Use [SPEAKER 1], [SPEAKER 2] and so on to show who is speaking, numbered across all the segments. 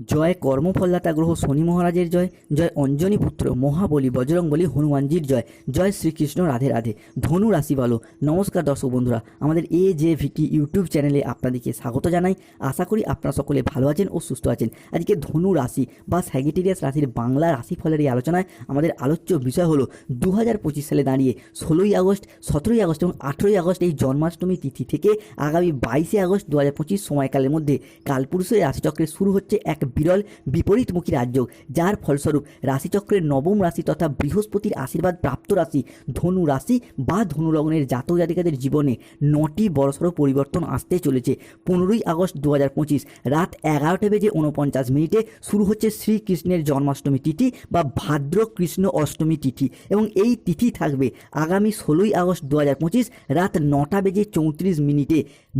[SPEAKER 1] জয় কর্মফলদাতা গ্রহ শনি মহারাজের জয় জয় অঞ্জনী পুত্র মহাবলী বজরংবলী হনুমানজির জয় জয় শ্রীকৃষ্ণ রাধে রাধে। ধনু রাশি বলো নমস্কার দর্শক বন্ধুরা, আমাদের এ জে ভিটি ইউটিউব চ্যানেলে আপনাদেরকে স্বাগত জানাই। আশা করি আপনারা সকলে ভালো আছেন ও সুস্থ আছেন। আজকে ধনু রাশি বা স্যাগিটেরিয়াস রাশির বাংলা রাশিফলের এই আলোচনায় আমাদের আলোচ্য বিষয় হলো দু হাজার পঁচিশ সালে দাঁড়িয়ে ষোলোই আগস্ট, সতেরোই আগস্ট এবং আঠেরোই আগস্ট এই জন্মাষ্টমী তিথি থেকে আগামী বাইশে আগস্ট দু হাজার পঁচিশ সময়কালের মধ্যে কালপুরুষের রাশিচক্রে শুরু হচ্ছে এক বিরল বিপরীতমুখী রাজ্য, যার ফলস্বরূপ রাশিচক্রের নবম রাশি তথা বৃহস্পতির আশীর্বাদ প্রাপ্ত রাশি ধনু রাশি বা ধনুলগ্নের জাতক জাতিকাদের জীবনে নটি বড়সড় পরিবর্তন আসতে চলেছে। পনেরোই আগস্ট দু হাজার পঁচিশ রাত এগারোটা বেজে উনপঞ্চাশ মিনিটে শুরু হচ্ছে শ্রীকৃষ্ণের জন্মাষ্টমী তিথি বা ভাদ্র কৃষ্ণ অষ্টমী তিথি এবং এই তিথি থাকবে আগামী ষোলোই আগস্ট দু হাজার পঁচিশ রাত নটা বেজে চৌত্রিশ মিনিটে।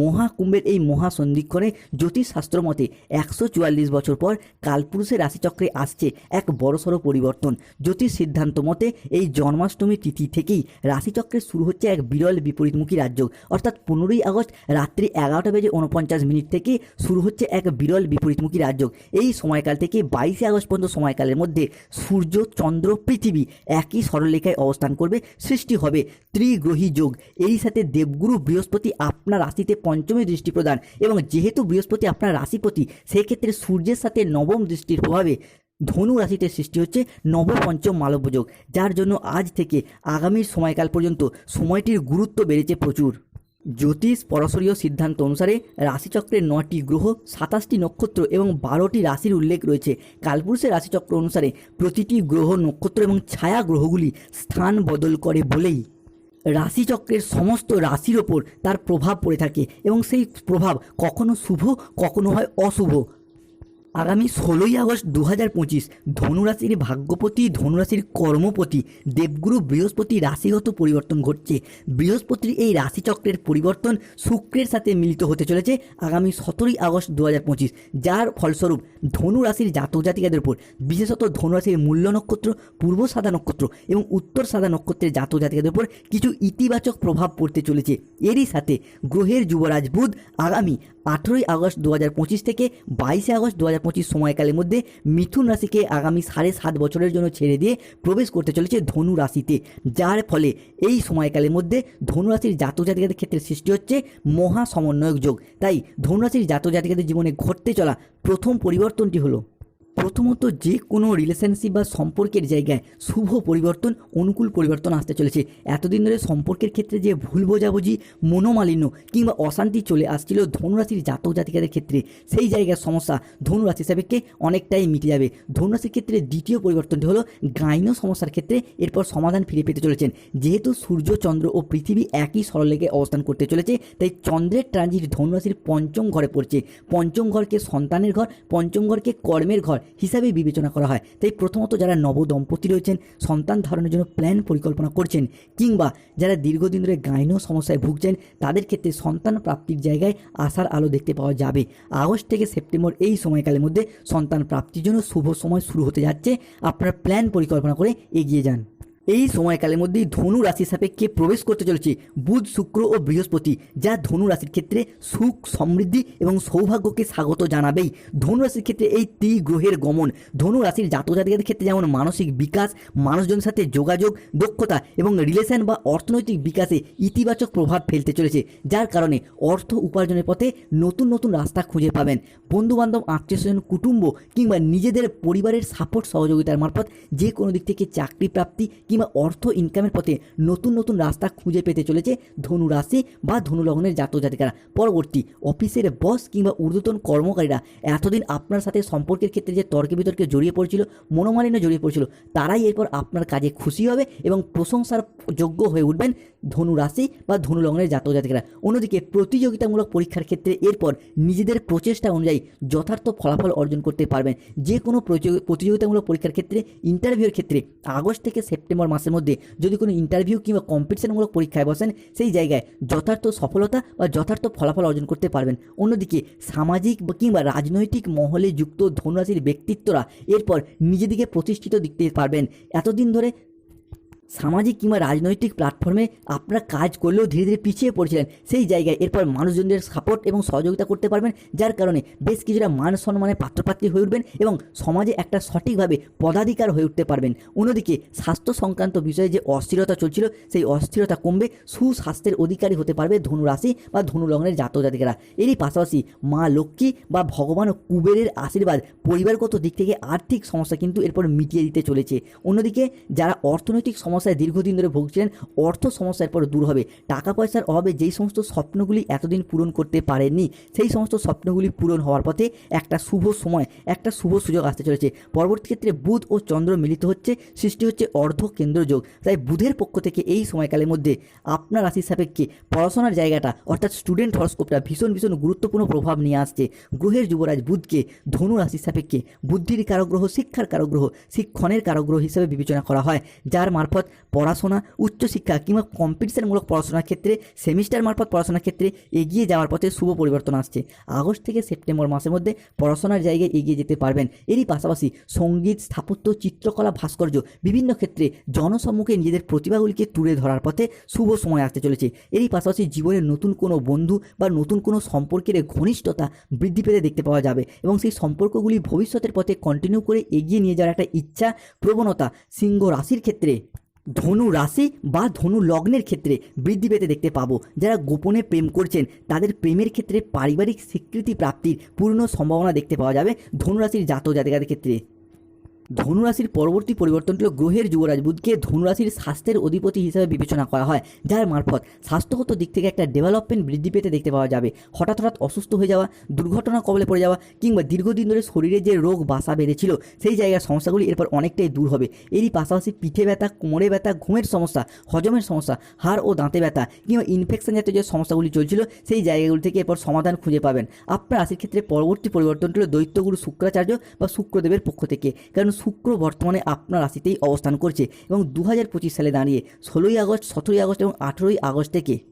[SPEAKER 1] মহাকুম্ভের এই মহাসন্ধিক্ষণে জ্যোতিষশাস্ত্র মতে একশো চুয়াল্লিশ বছর পর কালপুরুষের রাশিচক্রে আসছে এক বড়সড় পরিবর্তন। জ্যোতিষ সিদ্ধান্ত মতে এই জন্মাষ্টমী তিথি থেকেই রাশিচক্রে শুরু হচ্ছে এক বিরল বিপরীতমুখী রাজ্য। অর্থাৎ পনেরোই আগস্ট রাত্রি এগারোটা বেজে উনপঞ্চাশ মিনিট থেকে শুরু হচ্ছে এক বিরল বিপরীতমুখী রাজ্য। এই সময়কাল থেকে বাইশে আগস্ট পর্যন্ত সময়কালের মধ্যে সূর্য, চন্দ্র, পৃথিবী একই সরলরেখায় অবস্থান করবে, সৃষ্টি হবে ত্রিগ্রহী যোগ। এই সাথে দেবগুরু বৃহস্পতি আপনার রাশিতে পঞ্চমী দৃষ্টি প্রদান এবং যেহেতু বৃহস্পতি আপনার রাশিপতি, সেক্ষেত্রে সূর্যের সাথে নবম দৃষ্টির প্রভাবে ধনু রাশিতে সৃষ্টি হচ্ছে নবপঞ্চম মালব্য যোগ, যার জন্য আজ থেকে আগামী সময়কাল পর্যন্ত সময়টির গুরুত্ব বেড়েছে প্রচুর। জ্যোতিষ পরশরীয় সিদ্ধান্ত অনুসারে রাশিচক্রের নটি গ্রহ, সাতাশটি নক্ষত্র এবং বারোটি রাশির উল্লেখ রয়েছে। কালপুরুষের রাশিচক্র অনুসারে প্রতিটি গ্রহ, নক্ষত্র এবং ছায়া গ্রহগুলি স্থান বদল করে বলেই। রাশিচক্রের সমস্ত রাশির ওপর তার প্রভাব পড়ে থাকে এবং সেই প্রভাব কখনো শুভ, কখনো হয় অশুভ। আগামী ষোলোই আগস্ট দু হাজার পঁচিশ ধনুরাশির ভাগ্যপতি, ধনুরাশির কর্মপতি, দেবগুরু বৃহস্পতি রাশিগত পরিবর্তন ঘটছে। বৃহস্পতির এই রাশিচক্রের পরিবর্তন শুক্রের সাথে মিলিত হতে চলেছে আগামী সতেরোই আগস্ট দু হাজার পঁচিশ, যার ফলস্বরূপ ধনু রাশির জাতক জাতিকাদের উপর, বিশেষত ধনুরাশির মূল্য নক্ষত্র, পূর্ব সাদা নক্ষত্র এবং উত্তর সাদা নক্ষত্রের জাতক জাতিকাদের উপর কিছু ইতিবাচক প্রভাব পড়তে চলেছে। এরই সাথে গ্রহের যুবরাজ বুধ আগামী আঠেরোই আগস্ট দু হাজার পঁচিশ থেকে বাইশে আগস্ট দু হাজার পঁচিশ সময়কালের মধ্যে মিথুন রাশিকে আগামী সাড়ে সাত বছরের জন্য ছেড়ে দিয়ে প্রবেশ করতে চলেছে ধনু রাশিতে। যার ফলে এই সময়কালের মধ্যে ধনু রাশির জাতক জাতিকাদের ক্ষেত্রে সৃষ্টি হচ্ছে মহা সমন্বয়ক যোগ। তাই ধনু রাশির জাতক জাতিকাদের জীবনে ঘটতে চলা প্রথম পরিবর্তনটি হলো প্রথমত যে কোনো রিলেশনশিপ বা সম্পর্কের জায়গায় শুভ পরিবর্তন, অনুকূল পরিবর্তন আসতে চলেছে। এতদিন ধরে সম্পর্কের ক্ষেত্রে যে ভুল বোঝাবুঝি, মনোমালিন্য কিংবা অশান্তি চলে আসছিল ধনুরাশির জাতক জাতিকাদের ক্ষেত্রে, সেই জায়গার সমস্যা ধনুরাশি সাপেক্ষে অনেকটাই মিটে যাবে। ধনুরাশির ক্ষেত্রে দ্বিতীয় পরিবর্তনটি হলো গাইন সমস্যার ক্ষেত্রে এরপর সমাধান ফিরে পেতে চলেছেন। যেহেতু সূর্য, চন্দ্র ও পৃথিবী একই সরলরেখে অবস্থান করতে চলেছে, তাই চন্দ্রের ট্রানজিট ধনুরাশির পঞ্চম ঘরে পড়ছে। পঞ্চম ঘরকে সন্তানের ঘর, পঞ্চম ঘরকে কর্মের ঘর হিসাবে বিবেচনা করা হয়। তাই প্রথমত যারা নবদম্পতি রয়েছেন, সন্তান ধারণের জন্য প্ল্যান পরিকল্পনা করছেন কিংবা যারা দীর্ঘদিন ধরে গাইনো সমস্যায় ভুগছেন, তাদের ক্ষেত্রে সন্তান প্রাপ্তির জায়গায় আসার আলো দেখতে পাওয়া যাবে। আগস্ট থেকে সেপ্টেম্বর এই সময়কালের মধ্যে সন্তান প্রাপ্তির জন্য শুভ সময় শুরু হতে যাচ্ছে। আপনার প্ল্যান পরিকল্পনা করে এগিয়ে যান। এই সময়কালের মধ্যেই ধনু রাশির সাপেক্ষে প্রবেশ করতে চলেছে বুধ, শুক্র ও বৃহস্পতি, যা ধনু রাশির ক্ষেত্রে সুখ, সমৃদ্ধি এবং সৌভাগ্যকে স্বাগত জানাবেই। ধনু রাশির ক্ষেত্রে এই তি গ্রহের গমন, ধনু রাশির জাতক জাতিকাদের ক্ষেত্রে যেমন মানসিক বিকাশ, মানুষজনের সাথে যোগাযোগ, দক্ষতা এবং রিলেশন বা অর্থনৈতিক বিকাশে ইতিবাচক প্রভাব ফেলতে চলেছে, যার কারণে অর্থ উপার্জনের পথে নতুন নতুন রাস্তা খুঁজে পাবেন। বন্ধুবান্ধব আত্মীয় স্বজন কুটুম্ব কিংবা নিজেদের পরিবারের সাপোর্ট সহযোগিতার মারফত যে কোনো দিক থেকে চাকরি প্রাপ্তি কিংবা অর্থ ইনকামের পথে নতুন নতুন রাস্তা খুঁজে পেতে চলেছে ধনু রাশি বা ধনুলগ্নের জাতক জাতিকারা। পরবর্তী অফিসের বস কিংবা ঊর্ধ্বতন কর্মকারীরা এতদিন আপনার সাথে সম্পর্কের ক্ষেত্রে যে তর্কে বিতর্কে জড়িয়ে পড়ছিল, মনোমালিন্য জড়িয়ে পড়ছিল, তারাই এরপর আপনার কাজে খুশি হবে এবং প্রশংসার যোগ্য হয়ে উঠবেন ধনু রাশি বা ধনু লগ্নের জাতক জাতিকারা। অন্যদিকে প্রতিযোগিতামূলক পরীক্ষার ক্ষেত্রে এরপর নিজেদের প্রচেষ্টা অনুযায়ী যথার্থ ফলাফল অর্জন করতে পারবেন। যে কোনো প্রতিযোগি- প্রতিযোগিতামূলক পরীক্ষার ক্ষেত্রে ইন্টারভিউর ক্ষেত্রে আগস্ট থেকে সেপ্টেম্বর মাসের মধ্যে যদি কোনো ইন্টারভিউ কিংবা কম্পিটিশনমূলক পরীক্ষায় বসেন, সেই জায়গায় যথার্থ সফলতা বা যথার্থ ফলাফল অর্জন করতে পারবেন। অন্যদিকে সামাজিক কিংবা রাজনৈতিক মহলে যুক্ত ধনুরাশির ব্যক্তিত্বরা এরপর নিজেদিকে প্রতিষ্ঠিত দিতে পারবেন। এতদিন ধরে সামাজিক কিংবা রাজনৈতিক প্ল্যাটফর্মে আপনারা কাজ করলেও ধীরে ধীরে পিছিয়ে পড়ছিলেন। সেই জায়গায় এরপর মানুষজনদের সাপোর্ট এবং সহযোগিতা করতে পারবেন, যার কারণে বেশ কিছুটা মান সম্মানের পাত্রপাত্রী হয়ে উঠবেন এবং সমাজে একটা সঠিকভাবে পদাধিকার হয়ে উঠতে পারবেন। অন্যদিকে স্বাস্থ্য সংক্রান্ত বিষয়ে যে অস্থিরতা চলছিল, সেই অস্থিরতা কমবে, সুস্বাস্থ্যের অধিকারী হতে পারবে ধনুরাশি বা ধনু লগ্নের জাতক জাতিকারা। এরই পাশাপাশি মা লক্ষ্মী বা ভগবান কুবেরের আশীর্বাদ পরিবারগত দিক থেকে আর্থিক সমস্যা কিন্তু এরপর মিটিয়ে দিতে চলেছে। অন্যদিকে যারা অর্থনৈতিক সমস্যায় দীর্ঘদিন ধরে ভুগছিলেন, অর্থ সমস্যা এরপর দূর হবে। টাকা পয়সার অভাবে যেই সমস্ত স্বপ্নগুলি এতদিন পূরণ করতে পারেননি, সেই সমস্ত স্বপ্নগুলি পূরণ হওয়ার পথে একটা শুভ সময়, একটা শুভ সুযোগ আসতে চলেছে। পরবর্তী ক্ষেত্রে বুধ ও চন্দ্র মিলিত হচ্ছে, সৃষ্টি হচ্ছে অর্ধ কেন্দ্র যোগ। তাই বুধের পক্ষ থেকে এই সময়কালের মধ্যে আপনার রাশির সাপেক্ষে পড়াশোনার জায়গাটা, অর্থাৎ স্টুডেন্ট হরস্কোপটা ভীষণ ভীষণ গুরুত্বপূর্ণ প্রভাব নিয়ে আসছে। গ্রহের যুবরাজ বুধকে ধনু রাশির সাপেক্ষে বুদ্ধির কারগ্রহ, শিক্ষার কারগ্রহ, শিক্ষণের কারগ্রহ হিসেবে বিবেচনা করা হয়, যার মারফত পড়াশোনা, উচ্চশিক্ষা কিংবা কম্পিটিশনমূলক পড়াশোনার ক্ষেত্রে সেমিস্টার মারফত পড়াশোনার ক্ষেত্রে এগিয়ে যাওয়ার পথে শুভ পরিবর্তন আসছে। আগস্ট থেকে সেপ্টেম্বর মাসের মধ্যে পড়াশোনার জায়গায় এগিয়ে যেতে পারবেন। এরই পাশাপাশি সংগীত, স্থাপত্য, চিত্রকলা, ভাস্কর্য বিভিন্ন ক্ষেত্রে জনসম্মুখে নিজেদের প্রতিভাগুলিকে তুলে ধরার পথে শুভ সময় আসতে চলেছে। এরই পাশাপাশি জীবনের নতুন কোনো বন্ধু বা নতুন কোনো সম্পর্কের ঘনিষ্ঠতা বৃদ্ধি পেতে দেখতে পাওয়া যাবে এবং সেই সম্পর্কগুলি ভবিষ্যতের পথে কন্টিনিউ করে এগিয়ে নিয়ে যাওয়ার একটা ইচ্ছা, প্রবণতা সিংহ রাশির ক্ষেত্রে ধনু রাশি বা ধনু লগ্নের ক্ষেত্রে বৃদ্ধি পেতে দেখতে পাবো। যারা গোপনে প্রেম করছেন, তাদের প্রেমের ক্ষেত্রে পারিবারিক স্বীকৃতি প্রাপ্তির পূর্ণ সম্ভাবনা দেখতে পাওয়া যাবে ধনুরাশির জাত জাতক জাতিকাদের ক্ষেত্রে। ধনুরাশির পরবর্তী পরিবর্তনটি গ্রহের যুবরাজ বুধকে ধনুরাশির স্বাস্থ্যের অধিপতি হিসেবে বিবেচনা করা হয়, যার মারফত স্বাস্থ্যগত দিক থেকে একটা ডেভেলপমেন্ট বৃদ্ধি পেতে দেখতে পাওয়া যাবে। হঠাৎ হঠাৎ অসুস্থ হয়ে যাওয়া, দুর্ঘটনা কবলে পড়ে যাওয়া কিংবা দীর্ঘদিন ধরে শরীরে যে রোগ বাসা বেঁধেছিল, সেই জায়গার সমস্যাগুলি এরপর অনেকটাই দূর হবে। এরই পাশাপাশি পিঠে ব্যথা, কোমরে ব্যথা, ঘুমের সমস্যা, হজমের সমস্যা, হাড় ও দাঁতে ব্যথা কিংবা ইনফেকশন জাতীয় যে সমস্যাগুলি চলছিল, সেই জায়গাগুলি থেকে এরপর সমাধান খুঁজে পাবেন। আপনার রাশির ক্ষেত্রে পরবর্তী পরিবর্তনটি হল দৈত্যগুরু শুক্রাচার্য বা শুক্রদেবের পক্ষ থেকে। কারণ শুক্র বর্তমানে আপনার রাশিতেই অবস্থান করছে এবং দু হাজার পঁচিশ সালে দাঁড়িয়ে ষোলোই আগস্ট, সতেরোই আগস্ট এবং আঠেরোই আগস্ট থেকে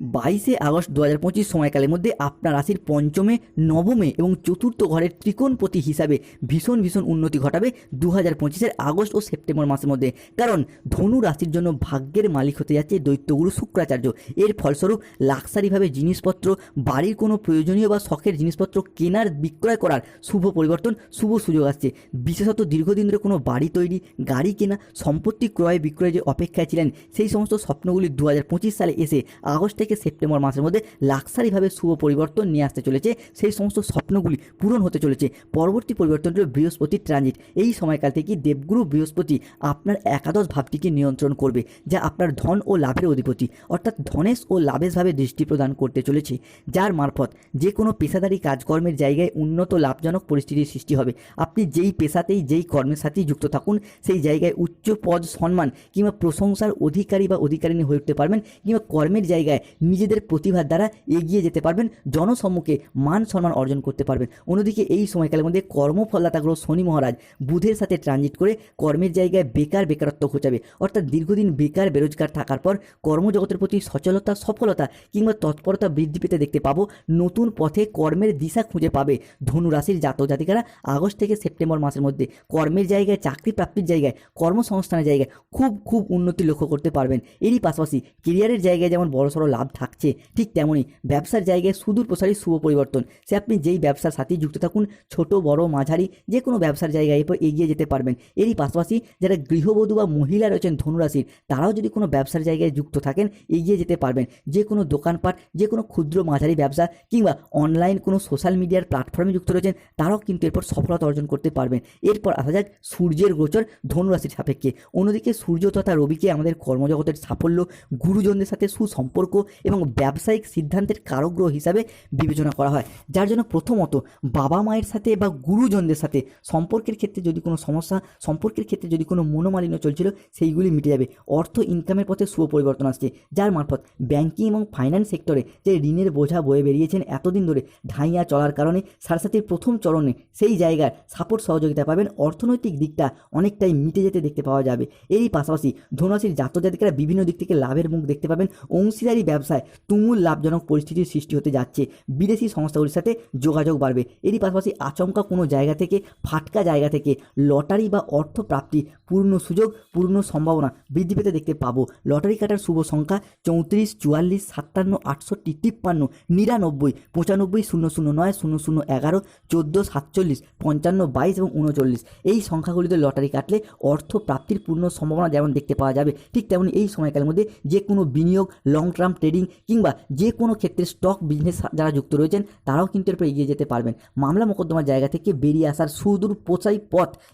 [SPEAKER 1] বাইশে আগস্ট দু হাজার পঁচিশ সময়কালের মধ্যে আপনার রাশির পঞ্চমে, নবমে এবং চতুর্থ ঘরের ত্রিকোণপতি হিসাবে ভীষণ ভীষণ উন্নতি ঘটাবে দু হাজার পঁচিশের আগস্ট ও সেপ্টেম্বর মাসের মধ্যে। কারণ ধনু রাশির জন্য ভাগ্যের মালিক হতে যাচ্ছে দৈত্যগুরু শুক্রাচার্য। এর ফলস্বরূপ লাক্সারিভাবে জিনিসপত্র, বাড়ির কোনো প্রয়োজনীয় বা শখের জিনিসপত্র কেনার, বিক্রয় করার শুভ পরিবর্তন, শুভ সুযোগ আসছে। বিশেষত দীর্ঘদিন ধরে কোনো বাড়ি তৈরি, গাড়ি কেনা, সম্পত্তি ক্রয় বিক্রয় যে অপেক্ষায় ছিলেন, সেই সমস্ত স্বপ্নগুলি দু হাজার পঁচিশ সালে এসে আগস্ট থেকে সেপ্টেম্বর মাসের মধ্যে লাক্সারিভাবে শুভ পরিবর্তন নিয়ে আসতে চলেছে। সেই সমস্ত স্বপ্নগুলি পূরণ হতে চলেছে। পরবর্তী পরিবর্তনটি হলো বৃহস্পতি ট্রানজিট এই সময়কাল থেকে দেবগুরু বৃহস্পতি আপনার একাদশ ভাবটিকে নিয়ন্ত্রণ করবে, যা আপনার ধন ও লাভের অধিপতি, অর্থাৎ ধনেশ ও লাভেশভাবে দৃষ্টি প্রদান করতে চলেছে। যার মারফত যে কোনো পেশাদারি কাজকর্মের জায়গায় উন্নত লাভজনক পরিস্থিতির সৃষ্টি হবে। আপনি যেই পেশাতেই যেই কর্মের সাথেই যুক্ত থাকুন, সেই জায়গায় উচ্চ পদ সম্মান কিংবা প্রশংসার অধিকারী বা অধিকারিণী হয়ে উঠতে পারবেন কিংবা কর্মের জায়গায় নিজেদের প্রতিভার দ্বারা এগিয়ে যেতে পারবেন, জনসম্মুখে মান সম্মান অর্জন করতে পারবেন। অন্যদিকে এই সময়কালের মধ্যে কর্মফলদাতাগ্রহ শনি মহারাজ বুধের সাথে ট্রানজিট করে কর্মের জায়গায় বেকার বেকারত্ব ঘোচাবে। অর্থাৎ দীর্ঘদিন বেকার বেরোজগার থাকার পর কর্মজগতের প্রতি সচলতা, সফলতা কিংবা তৎপরতা বৃদ্ধি পেতে দেখতে পাবো। নতুন পথে কর্মের দিশা খুঁজে পাবে ধনু রাশির জাতক জাতিকারা আগস্ট থেকে সেপ্টেম্বর মাসের মধ্যে। কর্মের জায়গায়, চাকরি প্রাপ্তির জায়গায়, কর্মসংস্থানের জায়গায় খুব খুব উন্নতি লক্ষ্য করতে পারবেন। এরই পাশাপাশি কেরিয়ারের জায়গায় যেমন বড়সড় লাভ থাকছে। ঠিক তেমনই ব্যবসার জায়গায় সুদূর প্রসারী শুভ পরিবর্তন। সে আপনি যেই ব্যবসার সাথেই যুক্ত থাকুন, ছোট, বড়, মাঝারি, যে কোনো ব্যবসার জায়গায় এরপর এগিয়ে যেতে পারবেন। এরই পাশাপাশি যারা গৃহবধূ বা মহিলা রয়েছেন, ধনুরাশির, তারাও যদি কোনো ব্যবসার জায়গায় যুক্ত থাকেন, এগিয়ে যেতে পারবেন। যে কোনো দোকানপাট, যে কোনো ক্ষুদ্র, মাঝারি ব্যবসা কিংবা অনলাইন কোনো সোশ্যাল মিডিয়ার প্ল্যাটফর্মে যুক্ত রয়েছেন, তারাও কিন্তু এরপর সফলতা অর্জন করতে পারবেন। এরপর আসা যাক সূর্যের গোচর ধনুরাশির সাপেক্ষে। অন্যদিকে সূর্য তথা রবিকে আমাদের কর্মজগতের সাফল্য, গুরুজনদের সাথে সুসম্পর্ক এবং ব্যবসায়িক সিদ্ধান্তের কারগ্রহ হিসাবে বিবেচনা করা হয়। যার জন্য প্রথমত বাবা মায়ের সাথে বা গুরুজনদের সাথে সম্পর্কের ক্ষেত্রে যদি কোনো সমস্যা, সম্পর্কের ক্ষেত্রে যদি কোনো মনোমালিন্য চলছিল, সেইগুলি মিটে যাবে। অর্থ ইনকামের পথে শুভ পরিবর্তন আসছে, যার মারফত ব্যাংকিং এবং ফাইন্যান্স সেক্টরে যে ঋণের বোঝা বয়ে বেরিয়েছেন এতদিন ধরে ধাইয়া চলার কারণে সারসাথীর প্রথম চরণে সেই জায়গার সাপোর্ট সহযোগিতা পাবেন, অর্থনৈতিক দিকটা অনেকটাই মিটে যেতে দেখতে পাওয়া যাবে। এরই পাশাপাশি ধনুরাশির জাতক জাতিকারা বিভিন্ন দিক থেকে লাভের মুখ দেখতে পাবেন। অংশীদারি ব্যবসা ব্যবসায়। তুমুল লাভজনক পরিস্থিতির সৃষ্টি হতে যাচ্ছে। বিদেশি সংস্থাগুলির সাথে যোগাযোগ বাড়বে। এরই পাশাপাশি আচমকা কোনো জায়গা থেকে, ফাটকা জায়গা থেকে লটারি বা অর্থ প্রাপ্তি পূর্ণ সুযোগ, পূর্ণ সম্ভাবনা বৃদ্ধি পেতে দেখতে পাবো। লটারি কাটার শুভ সংখ্যা চৌত্রিশ, চুয়াল্লিশ, সাতান্ন, আটষট্টি, তিপ্পান্ন, নিরানব্বই, পঁচানব্বই, শূন্য শূন্য নয়, শূন্য শূন্য এগারো, চোদ্দ, সাতচল্লিশ, পঞ্চান্ন, বাইশ এবং উনচল্লিশ এই সংখ্যাগুলিতে লটারি কাটলে অর্থ প্রাপ্তির পূর্ণ সম্ভাবনা যেমন দেখতে পাওয়া যাবে, ঠিক তেমনি এই সময়কালের মধ্যে যে কোনো বিনিয়োগ লং টার্ম ট্রেডিং কিংবা যে কোনো ক্ষেত্রে স্টক বিজনেস যারা যুক্ত রয়েছেন, তারাও কিন্তু এরপর এগিয়ে যেতে পারবেন। মামলা মোকদ্দমার জায়গা থেকে বেরিয়ে আসার সুদূর পোচাই পথ